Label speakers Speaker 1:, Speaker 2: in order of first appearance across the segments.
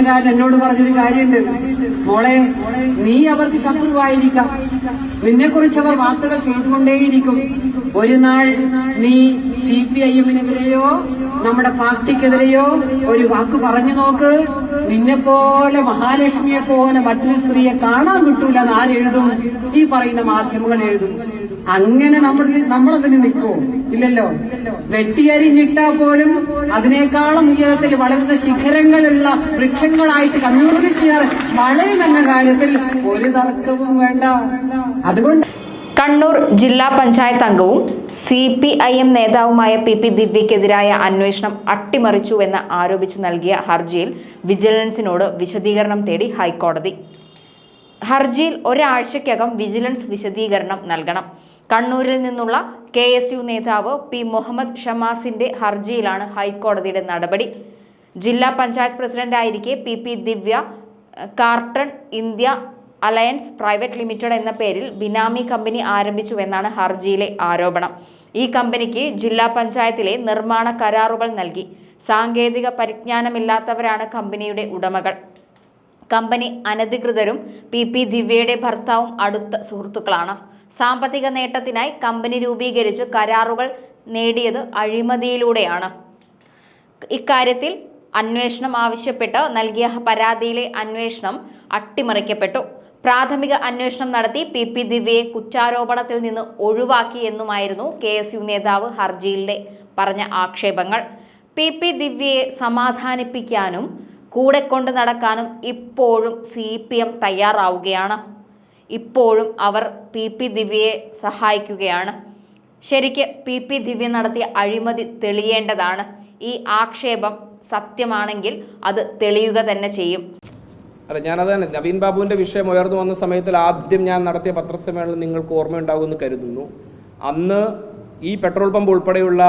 Speaker 1: പോലീസുകാരൻ എന്നോട് പറഞ്ഞൊരു കാര്യമുണ്ട്. മോളെ നീ അവർക്ക് ശത്രുവായിരിക്കാം. നിന്നെ കുറിച്ച് അവർ വാർത്തകൾ ചെയ്തുകൊണ്ടേയിരിക്കും. ഒരു നാൾ നീ സി പി ഐ എമ്മിനെതിരെയോ നമ്മുടെ പാർട്ടിക്കെതിരെയോ ഒരു വാക്ക് പറഞ്ഞു നോക്ക്. നിന്നെ പോലെ മഹാലക്ഷ്മിയെ പോലെ മറ്റൊരു സ്ത്രീയെ കാണാൻ കിട്ടൂല എന്ന് ആരെഴുതും? ഈ പറയുന്ന മാധ്യമങ്ങൾ എഴുതും. അങ്ങനെ നമ്മൾ നമ്മളതിന് നിൽക്കുമോ ഇല്ലല്ലോ. വെട്ടിയരിഞ്ഞിട്ടാ പോലും അതിനേക്കാളും ഉയരത്തിൽ വളരുന്ന ശിഖരങ്ങളുള്ള വൃക്ഷങ്ങളായിട്ട് കമ്മ്യൂണിസ്റ്റ് വളയുമെന്ന കാര്യത്തിൽ ഒരു തർക്കവും വേണ്ട. അതുകൊണ്ട്
Speaker 2: കണ്ണൂർ ജില്ലാ പഞ്ചായത്ത് അംഗവും സി പി ഐ എം നേതാവുമായ പി പി ദിവ്യക്കെതിരായ അന്വേഷണം അട്ടിമറിച്ചുവെന്ന് ആരോപിച്ച് നൽകിയ ഹർജിയിൽ വിജിലൻസിനോട് വിശദീകരണം തേടി ഹൈക്കോടതി. ഹർജിയിൽ ഒരാഴ്ചയ്ക്കകം വിജിലൻസ് വിശദീകരണം നൽകണം. കണ്ണൂരിൽ നിന്നുള്ള കെ എസ് യു നേതാവ് പി മുഹമ്മദ് ഷമാസിന്റെ ഹർജിയിലാണ് ഹൈക്കോടതിയുടെ നടപടി. ജില്ലാ panchayat പ്രസിഡന്റായിരിക്കെ P P Divya carton India alliance private limited എന്ന പേരിൽ ബിനാമി കമ്പനി ആരംഭിച്ചുവെന്നാണ് ഹർജിയിലെ ആരോപണം. ഈ കമ്പനിക്ക് ജില്ലാ പഞ്ചായത്തിലെ നിർമ്മാണ കരാറുകൾ നൽകി. സാങ്കേതിക പരിജ്ഞാനമില്ലാത്തവരാണ് കമ്പനിയുടെ ഉടമകൾ. കമ്പനി അനധികൃതരും പി പി ദിവ്യയുടെ ഭർത്താവും അടുത്ത സുഹൃത്തുക്കളാണ്. സാമ്പത്തിക നേട്ടത്തിനായി കമ്പനി രൂപീകരിച്ച് കരാറുകൾ നേടിയത് അഴിമതിയിലൂടെയാണ്. ഇക്കാര്യത്തിൽ അന്വേഷണം ആവശ്യപ്പെട്ട് നൽകിയ പരാതിയിലെ അന്വേഷണം അട്ടിമറിക്കപ്പെട്ടു. പ്രാഥമിക അന്വേഷണം നടത്തി പി പി ദിവ്യയെ കുറ്റാരോപണത്തിൽ നിന്ന് ഒഴിവാക്കി എന്നുമായിരുന്നു കെ എസ് യു നേതാവ് ഹർജിയിലെ പറഞ്ഞ ആക്ഷേപങ്ങൾ. പി പി ദിവ്യയെ സമാധാനിപ്പിക്കാനും കൂടെ കൊണ്ട് നടക്കാനും ഇപ്പോഴും സി പി എം തയ്യാറാവുകയാണ്. ഇപ്പോഴും അവർ പി പി ദിവ്യയെ സഹായിക്കുകയാണ്. ശരിക്ക് പി പി ദിവ്യ നടത്തിയ അഴിമതി തെളിയേണ്ടതാണ്. ഈ ആക്ഷേപം സത്യമാണെങ്കിൽ അത് തെളിയുക തന്നെ ചെയ്യും.
Speaker 3: അല്ല ഞാനത് തന്നെ നവീൻ ബാബുവിന്റെ വിഷയം ഉയർന്നു വന്ന സമയത്തിൽ ആദ്യം ഞാൻ നടത്തിയ പത്രസമ്മേളനം നിങ്ങൾക്ക് ഓർമ്മയുണ്ടാകുമെന്ന് കരുതുന്നു. അന്ന് ഈ പെട്രോൾ പമ്പ് ഉൾപ്പെടെയുള്ള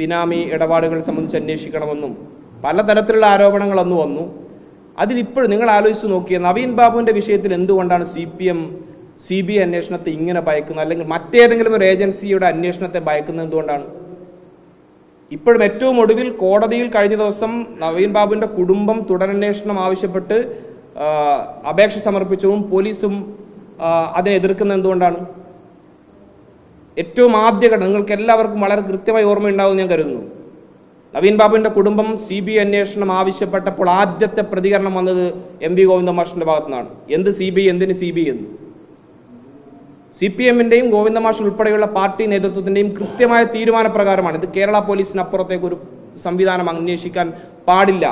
Speaker 3: ബിനാമി ഇടപാടുകൾ സംബന്ധിച്ച് അന്വേഷിക്കണമെന്നും പലതരത്തിലുള്ള ആരോപണങ്ങൾ അന്ന് വന്നു. അതിലിപ്പോഴും നിങ്ങൾ ആലോചിച്ച് നോക്കിയ നവീൻ ബാബുവിന്റെ വിഷയത്തിൽ എന്തുകൊണ്ടാണ് C P M C B I അന്വേഷണത്തെ ഇങ്ങനെ ഭയക്കുന്നത്? അല്ലെങ്കിൽ മറ്റേതെങ്കിലും ഒരു ഏജൻസിയുടെ അന്വേഷണത്തെ ഭയക്കുന്നത് എന്തുകൊണ്ടാണ്? ഇപ്പോഴും ഏറ്റവും ഒടുവിൽ കോടതിയിൽ കഴിഞ്ഞ ദിവസം നവീൻ ബാബുവിന്റെ കുടുംബം തുടരന്വേഷണം ആവശ്യപ്പെട്ട് അപേക്ഷ സമർപ്പിച്ചതും പോലീസും അതിനെ എതിർക്കുന്ന എന്തുകൊണ്ടാണ്? ഏറ്റവും ആദ്യഘട്ടം നിങ്ങൾക്ക് എല്ലാവർക്കും വളരെ കൃത്യമായി ഓർമ്മയുണ്ടാവും ഞാൻ കരുതുന്നു. നവീൻ ബാബുവിന്റെ കുടുംബം സി ബി അന്വേഷണം ആവശ്യപ്പെട്ടപ്പോൾ ആദ്യത്തെ പ്രതികരണം വന്നത് എം വി ഗോവിന്ദ മാഷിന്റെ ഭാഗത്തു നിന്നാണ് എന്ത് സി ബി എന്തിന് സി ബി എന്ന്? സി പി എമ്മിന്റെയും ഗോവിന്ദ മാഷ് ഉൾപ്പെടെയുള്ള പാർട്ടി നേതൃത്വത്തിന്റെയും കൃത്യമായ തീരുമാനപ്രകാരമാണ്. ഇത് കേരള പോലീസിനപ്പുറത്തേക്ക് ഒരു സംവിധാനം അന്വേഷിക്കാൻ പാടില്ല.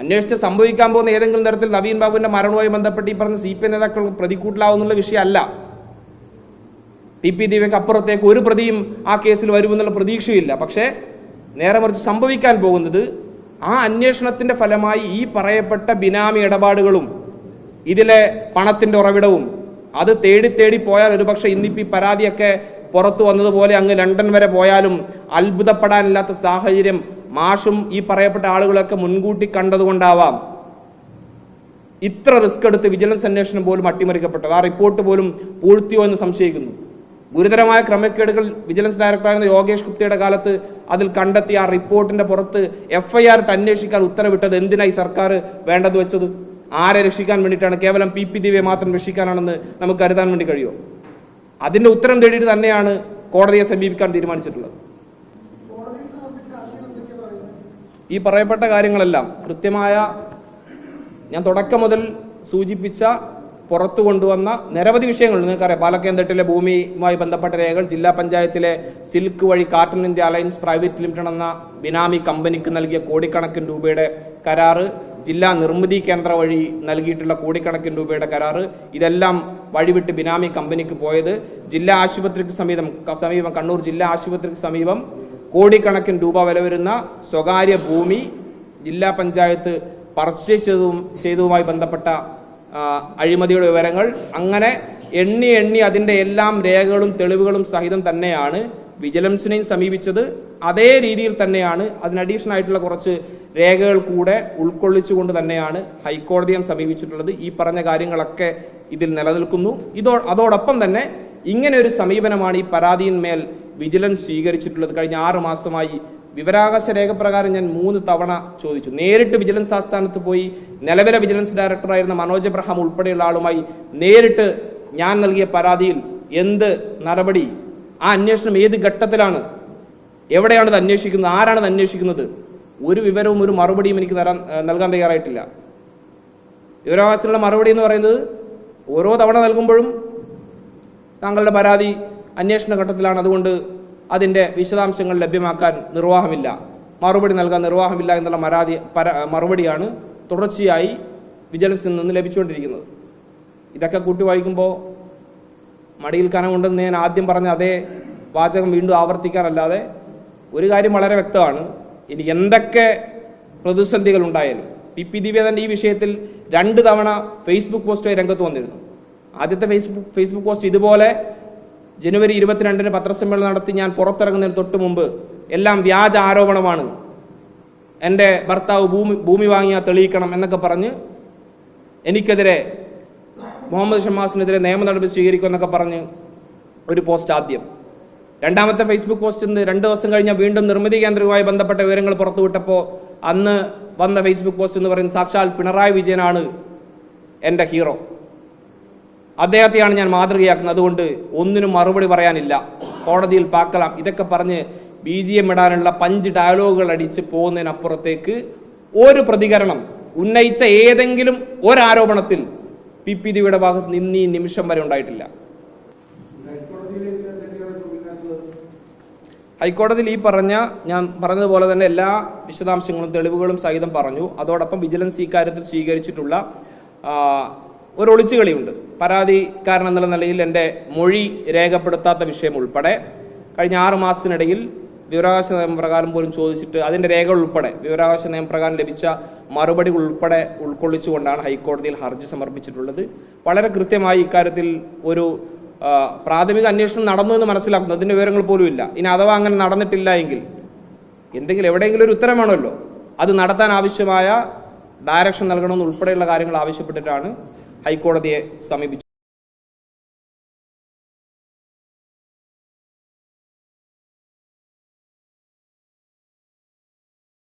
Speaker 3: അന്വേഷിച്ച് സംഭവിക്കാൻ പോകുന്ന ഏതെങ്കിലും തരത്തിൽ നവീൻ ബാബുവിന്റെ മരണവുമായി ബന്ധപ്പെട്ട് ഈ പറഞ്ഞ സി പി എം നേതാക്കൾ പ്രതിക്കൂട്ടിലാവുന്നുള്ള വിഷയമല്ല. പി പി ദീപയ്ക്ക് അപ്പുറത്തേക്ക് ഒരു പ്രതിയും ആ കേസിൽ വരുമെന്നുള്ള പ്രതീക്ഷയില്ല. പക്ഷേ നേരെ മറിച്ച് സംഭവിക്കാൻ പോകുന്നത് ആ അന്വേഷണത്തിന്റെ ഫലമായി ഈ പറയപ്പെട്ട ബിനാമി ഇടപാടുകളും ഇതിലെ പണത്തിന്റെ ഉറവിടവും അത് തേടി തേടി പോയാൽ ഒരുപക്ഷെ ഇന്നിപ്പോൾ ഈ പരാതിയൊക്കെ പുറത്തു വന്നതുപോലെ അങ്ങ് ലണ്ടൻ വരെ പോയാലും അത്ഭുതപ്പെടാനില്ലാത്ത സാഹചര്യം മാഷും ഈ പറയപ്പെട്ട ആളുകളൊക്കെ മുൻകൂട്ടി കണ്ടതുകൊണ്ടാവാം. ഇത്ര റിസ്ക് എടുത്ത് വിജിലൻസ് അന്വേഷണം പോലും അട്ടിമറിക്കപ്പെട്ടത് ആ റിപ്പോർട്ട് പോലും പൂഴ്ത്തിയോ എന്ന് സംശയിക്കുന്നു. ഗുരുതരമായ ക്രമക്കേടുകൾ വിജിലൻസ് ഡയറക്ടറായിരുന്ന യോഗേഷ് ഗുപ്തയുടെ കാലത്ത് അതിൽ കണ്ടെത്തിയ ആ റിപ്പോർട്ടിന്റെ പുറത്ത് എഫ് എഫ്ഐആർ ഇട്ട് അന്വേഷിക്കാൻ ഉത്തരവിട്ടത് എന്തിനായി സർക്കാർ വേണ്ടത് വെച്ചത്? ആരെ രക്ഷിക്കാൻ വേണ്ടിയിട്ടാണ്? കേവലം പി പി ദിവ്യെ മാത്രം രക്ഷിക്കാനാണെന്ന് നമുക്ക് കരുതാൻ വേണ്ടി കഴിയുമോ? അതിന്റെ ഉത്തരം തേടിയിട്ട് തന്നെയാണ് കോടതിയെ സമീപിക്കാൻ തീരുമാനിച്ചിട്ടുള്ളത്. ഈ പറയപ്പെട്ട കാര്യങ്ങളെല്ലാം കൃത്യമായ ഞാൻ തുടക്കം മുതൽ സൂചിപ്പിച്ച പുറത്തു കൊണ്ടുവന്ന നിരവധി വിഷയങ്ങൾ നിങ്ങൾക്കറിയാം പാലക്കേന്തട്ടിലെ ഭൂമിയുമായി ബന്ധപ്പെട്ട രേഖകൾ ജില്ലാ പഞ്ചായത്തിലെ സിൽക്ക് വഴി carton India alliance private limited എന്ന ബിനാമി കമ്പനിക്ക് നൽകിയ കോടിക്കണക്കിന് രൂപയുടെ കരാറ് ജില്ലാ നിർമ്മിതി കേന്ദ്ര വഴി നൽകിയിട്ടുള്ള കോടിക്കണക്കിന് രൂപയുടെ കരാറ് ഇതെല്ലാം വഴിവിട്ട് ബിനാമി കമ്പനിക്ക് പോയത് ജില്ലാ ആശുപത്രിക്ക് സമീപം സമീപം കണ്ണൂർ ജില്ലാ ആശുപത്രിക്ക് സമീപം കോടിക്കണക്കിന് രൂപ വില വരുന്ന സ്വകാര്യ ഭൂമി ജില്ലാ പഞ്ചായത്ത് പർച്ചേസ് ചെയ്തതും ചെയ്തതുമായി ബന്ധപ്പെട്ട അഴിമതിയുടെ വിവരങ്ങൾ അങ്ങനെ എണ്ണി എണ്ണി അതിന്റെ എല്ലാം രേഖകളും തെളിവുകളും സഹിതം തന്നെയാണ് വിജിലൻസിനെയും സമീപിച്ചത്. അതേ രീതിയിൽ തന്നെയാണ് അതിന് അഡീഷണൽ ആയിട്ടുള്ള കുറച്ച് രേഖകൾ കൂടെ ഉൾക്കൊള്ളിച്ചുകൊണ്ട് തന്നെയാണ് ഹൈക്കോടതിയെ സമീപിച്ചിട്ടുള്ളത്. ഈ പറഞ്ഞ കാര്യങ്ങളൊക്കെ ഇതിൽ നിലനിൽക്കുന്നു. ഇതോ അതോടൊപ്പം തന്നെ ഇങ്ങനെ ഒരു സമീപനമാണ് ഈ പരാതിയിന്മേൽ വിജിലൻസ് സ്വീകരിച്ചിട്ടുള്ളത്. കഴിഞ്ഞ ആറ് മാസമായി വിവരാവകാശ രേഖ പ്രകാരം ഞാൻ മൂന്ന് തവണ ചോദിച്ചു. നേരിട്ട് വിജിലൻസ് ആസ്ഥാനത്ത് പോയി നിലവിലെ വിജിലൻസ് ഡയറക്ടറായിരുന്ന മനോജ് എബ്രഹാം ഉൾപ്പെടെയുള്ള ആളുമായി നേരിട്ട് ഞാൻ നൽകിയ പരാതിയിൽ എന്ത് നടപടി ആ അന്വേഷണം ഏത് ഘട്ടത്തിലാണ് എവിടെയാണത് അന്വേഷിക്കുന്നത് ആരാണത് അന്വേഷിക്കുന്നത് ഒരു വിവരവും ഒരു മറുപടിയും എനിക്ക് തരാൻ നൽകാൻ തയ്യാറായിട്ടില്ല. വിവരാവകാശത്തിനുള്ള മറുപടി എന്ന് പറയുന്നത് ഓരോ തവണ നൽകുമ്പോഴും താങ്കളുടെ പരാതി അന്വേഷണ ഘട്ടത്തിലാണ്. അതുകൊണ്ട് അതിന്റെ വിശദാംശങ്ങൾ ലഭ്യമാക്കാൻ നിർവാഹമില്ല. മറുപടി നൽകാൻ നിർവാഹമില്ല എന്നുള്ള മരാതി മറുപടിയാണ് തുടർച്ചയായി വിജിലൻസിൽ നിന്ന് ലഭിച്ചുകൊണ്ടിരിക്കുന്നത്. ഇതൊക്കെ കൂട്ടി വായിക്കുമ്പോൾ മടിയിൽ കനമുണ്ടെന്ന് ഞാൻ ആദ്യം പറഞ്ഞ അതേ വാചകം വീണ്ടും ആവർത്തിക്കാനല്ലാതെ ഒരു കാര്യം വളരെ വ്യക്തമാണ്. ഇനി എന്തൊക്കെ പ്രതിസന്ധികൾ ഉണ്ടായാലും പി പി ദിവേദന്റെ ഈ വിഷയത്തിൽ രണ്ട് തവണ ഫേസ്ബുക്ക് പോസ്റ്റ് രംഗത്ത് വന്നിരുന്നു. ആദ്യത്തെ ഫേസ്ബുക്ക് ഫേസ്ബുക്ക് പോസ്റ്റ് ഇതുപോലെ ജനുവരി ഇരുപത്തിരണ്ടിന് പത്രസമ്മേളനം നടത്തി ഞാൻ പുറത്തിറങ്ങുന്നതിന് തൊട്ട് മുമ്പ് എല്ലാം വ്യാജ ആരോപണമാണ്. എന്റെ ഭർത്താവ് ഭൂമി ഭൂമി വാങ്ങിയാൽ തെളിയിക്കണം എന്നൊക്കെ പറഞ്ഞ് എനിക്കെതിരെ മുഹമ്മദ് ഷമാസിനെതിരെ നിയമ നടപടി സ്വീകരിക്കുമെന്നൊക്കെ പറഞ്ഞ് ഒരു പോസ്റ്റ് ആദ്യം. രണ്ടാമത്തെ ഫേസ്ബുക്ക് പോസ്റ്റിൽ ഇന്ന് രണ്ട് ദിവസം കഴിഞ്ഞാൽ വീണ്ടും നിർമ്മിതി കേന്ദ്രവുമായി ബന്ധപ്പെട്ട വിവരങ്ങൾ പുറത്തുവിട്ടപ്പോൾ അന്ന് വന്ന ഫേസ്ബുക്ക് പോസ്റ്റ് എന്ന് പറയുന്നത് സാക്ഷാൽ പിണറായി വിജയനാണ് എന്റെ ഹീറോ. അദ്ദേഹത്തെയാണ് ഞാൻ മാതൃകയാക്കുന്നത്. അതുകൊണ്ട് ഒന്നിനും മറുപടി പറയാനില്ല. കോടതിയിൽ പാക്കലാം. ഇതൊക്കെ പറഞ്ഞ് ബി ജി എം ഇടാനുള്ള പഞ്ച് ഡയലോഗുകൾ അടിച്ച് പോകുന്നതിനപ്പുറത്തേക്ക് ഒരു പ്രതികരണം. ഉന്നയിച്ച ഏതെങ്കിലും ഒരാരോപണത്തിൽ പി പി ദിയുടെ ഭാഗത്ത് നിന്ന് ഈ നിമിഷം വരെ ഉണ്ടായിട്ടില്ല. ഹൈക്കോടതിയിൽ ഈ പറഞ്ഞ ഞാൻ പറഞ്ഞതുപോലെ തന്നെ എല്ലാ വിശദാംശങ്ങളും തെളിവുകളും സഹിതം പറഞ്ഞു. അതോടൊപ്പം വിജിലൻസ് ഇക്കാര്യത്തിൽ കാര്യത്തിൽ സ്വീകരിച്ചിട്ടുള്ള ഒരു ഒളിച്ചുകളിയുണ്ട് പരാതിക്കാരൻ എന്നുള്ള നിലയിൽ എന്റെ മൊഴി രേഖപ്പെടുത്താത്ത വിഷയം ഉൾപ്പെടെ കഴിഞ്ഞ ആറ് മാസത്തിനിടയിൽ വിവരാവകാശ നിയമപ്രകാരം പോലും ചോദിച്ചിട്ട് അതിന്റെ രേഖകൾ ഉൾപ്പെടെ വിവരാവകാശ നിയമപ്രകാരം ലഭിച്ച മറുപടികൾ ഉൾപ്പെടെ ഉൾക്കൊള്ളിച്ചുകൊണ്ടാണ് ഹൈക്കോടതിയിൽ ഹർജി സമർപ്പിച്ചിട്ടുള്ളത്. വളരെ കൃത്യമായി ഇക്കാര്യത്തിൽ ഒരു പ്രാഥമിക അന്വേഷണം നടന്നു എന്ന് മനസ്സിലാക്കുന്നു. അതിന്റെ വിവരങ്ങൾ പോലും ഇല്ല. ഇനി അഥവാ അങ്ങനെ നടന്നിട്ടില്ല എങ്കിൽ എന്തെങ്കിലും എവിടെയെങ്കിലും ഒരു ഉത്തരം വേണമല്ലോ. അത് നടത്താൻ ആവശ്യമായ ഡയറക്ഷൻ നൽകണമെന്ന് ഉൾപ്പെടെയുള്ള കാര്യങ്ങൾ ആവശ്യപ്പെട്ടിട്ടാണ് ഹൈക്കോടതിയെ സമീപിച്ചത്